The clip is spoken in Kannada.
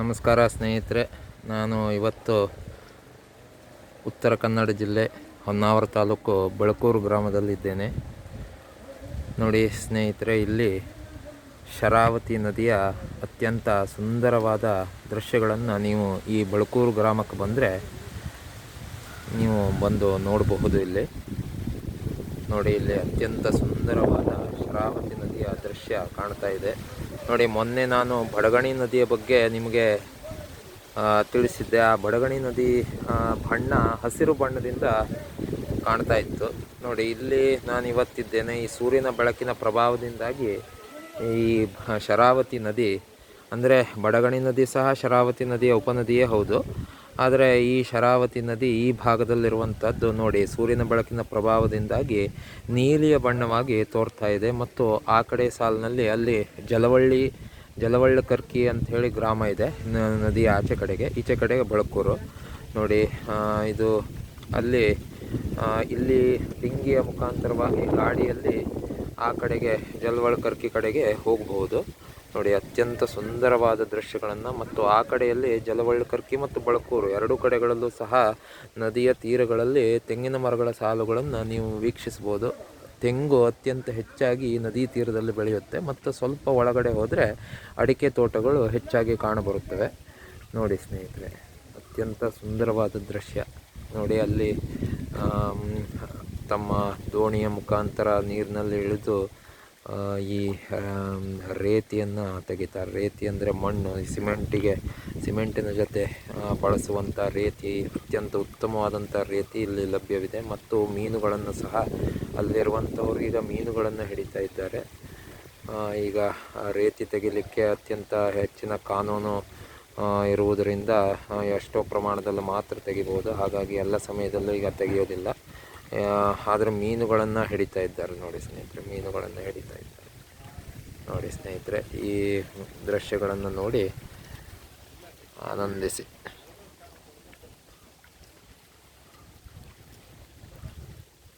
ನಮಸ್ಕಾರ ಸ್ನೇಹಿತರೆ, ನಾನು ಇವತ್ತು ಉತ್ತರ ಕನ್ನಡ ಜಿಲ್ಲೆ ಹೊನ್ನಾವರ ತಾಲೂಕು ಬೆಳಕೂರು ಗ್ರಾಮದಲ್ಲಿದ್ದೇನೆ. ನೋಡಿ ಸ್ನೇಹಿತರೆ, ಇಲ್ಲಿ ಶರಾವತಿ ನದಿಯ ಅತ್ಯಂತ ಸುಂದರವಾದ ದೃಶ್ಯಗಳನ್ನು ನೀವು ಈ ಬೆಳಕೂರು ಗ್ರಾಮಕ್ಕೆ ಬಂದರೆ ನೀವು ಬಂದು ನೋಡಬಹುದು ಇಲ್ಲಿ. ನೋಡಿ, ಇಲ್ಲಿ ಅತ್ಯಂತ ಸುಂದರವಾದ ಶರಾವತಿ ನದಿಯ ದೃಶ್ಯ ಕಾಣ್ತಾ ಇದೆ. ನೋಡಿ, ಮೊನ್ನೆ ನಾನು ಬಡಗಣಿ ನದಿಯ ಬಗ್ಗೆ ನಿಮಗೆ ತಿಳಿಸಿದ್ದೆ. ಆ ಬಡಗಣಿ ನದಿ ಬಣ್ಣ, ಹಸಿರು ಬಣ್ಣದಿಂದ ಕಾಣ್ತಾ ಇತ್ತು. ನೋಡಿ, ಇಲ್ಲಿ ನಾನು ಇವತ್ತಿದ್ದೇನೆ. ಈ ಸೂರ್ಯನ ಬೆಳಕಿನ ಪ್ರಭಾವದಿಂದಾಗಿ ಈ ಶರಾವತಿ ನದಿ, ಅಂದರೆ ಬಡಗಣಿ ನದಿ ಸಹ ಶರಾವತಿ ನದಿಯ ಉಪನದಿಯೇ ಹೌದು. ಆದರೆ ಈ ಶರಾವತಿ ನದಿ ಈ ಭಾಗದಲ್ಲಿರುವಂಥದ್ದು ನೋಡಿ, ಸೂರ್ಯನ ಬೆಳಕಿನ ಪ್ರಭಾವದಿಂದಾಗಿ ನೀಲಿಯ ಬಣ್ಣವಾಗಿ ತೋರ್ತಾ ಇದೆ. ಮತ್ತು ಆ ಕಡೆ ಸಾಲಿನಲ್ಲಿ ಅಲ್ಲಿ ಜಲವಳ್ಳಿ ಜಲವಳ್ಳ ಕರ್ಕಿ ಅಂತ ಹೇಳಿ ಗ್ರಾಮ ಇದೆ ನದಿಯ ಆಚೆ ಕಡೆಗೆ, ಈಚೆ ಕಡೆಗೆ ಬಳಕೂರು. ನೋಡಿ ಇದು ಅಲ್ಲಿ ಇಲ್ಲಿ ಡಿಂಗಿಯ ಮುಖಾಂತರವಾಗಿ ಗಾಡಿಯಲ್ಲಿ ಆ ಕಡೆಗೆ ಜಲವಳ್ಳ ಕರ್ಕಿ ಕಡೆಗೆ ಹೋಗಬಹುದು. ನೋಡಿ, ಅತ್ಯಂತ ಸುಂದರವಾದ ದೃಶ್ಯಗಳನ್ನು ಮತ್ತು ಆ ಕಡೆಯಲ್ಲಿ ಜಲವಳ್ಳಕರ್ಕಿ ಮತ್ತು ಬಳಕೂರು ಎರಡೂ ಕಡೆಗಳಲ್ಲೂ ಸಹ ನದಿಯ ತೀರಗಳಲ್ಲಿ ತೆಂಗಿನ ಮರಗಳ ಸಾಲುಗಳನ್ನು ನೀವು ವೀಕ್ಷಿಸ್ಬೋದು ತೆಂಗು ಅತ್ಯಂತ ಹೆಚ್ಚಾಗಿ ನದಿ ತೀರದಲ್ಲಿ ಬೆಳೆಯುತ್ತೆ ಮತ್ತು ಸ್ವಲ್ಪ ಒಳಗಡೆ ಹೋದರೆ ಅಡಿಕೆ ತೋಟಗಳು ಹೆಚ್ಚಾಗಿ ಕಾಣಬರುತ್ತವೆ. ನೋಡಿ ಸ್ನೇಹಿತರೆ, ಅತ್ಯಂತ ಸುಂದರವಾದ ದೃಶ್ಯ. ನೋಡಿ, ಅಲ್ಲಿ ತಮ್ಮ ದೋಣಿಯ ಮುಖಾಂತರ ನೀರಿನಲ್ಲಿ ಇಳಿದು ಈ ರೇತಿಯನ್ನು ತೆಗಿತಾರೆ ರೇತಿ ಅಂದರೆ ಮಣ್ಣು ಸಿಮೆಂಟಿಗೆ, ಸಿಮೆಂಟಿನ ಜೊತೆ ಬಳಸುವಂಥ ರೇತಿ, ಅತ್ಯಂತ ಉತ್ತಮವಾದಂಥ ರೇತಿ ಇಲ್ಲಿ ಲಭ್ಯವಿದೆ. ಮತ್ತು ಮೀನುಗಳನ್ನು ಸಹ ಅಲ್ಲಿರುವಂಥವ್ರು ಈಗ ಮೀನುಗಳನ್ನು ಹಿಡಿತಾ ಇದ್ದಾರೆ. ಈಗ ರೇತಿ ತೆಗಿಲಿಕ್ಕೆ ಅತ್ಯಂತ ಹೆಚ್ಚಿನ ಕಾನೂನು ಇರುವುದರಿಂದ ಎಷ್ಟೋ ಪ್ರಮಾಣದಲ್ಲಿ ಮಾತ್ರ ತೆಗಿಬೋದು. ಹಾಗಾಗಿ ಎಲ್ಲ ಸಮಯದಲ್ಲೂ ಈಗ ತೆಗೆಯೋದಿಲ್ಲ. ಆದರೆ ಮೀನುಗಳನ್ನು ಹಿಡಿತಾ ಇದ್ದಾರೆ ನೋಡಿ ಸ್ನೇಹಿತರೆ, ಮೀನುಗಳನ್ನು ಹಿಡಿತಾ ಇದ್ದಾರೆ. ನೋಡಿ ಸ್ನೇಹಿತರೆ, ಈ ದೃಶ್ಯಗಳನ್ನು ನೋಡಿ ಆನಂದಿಸಿ.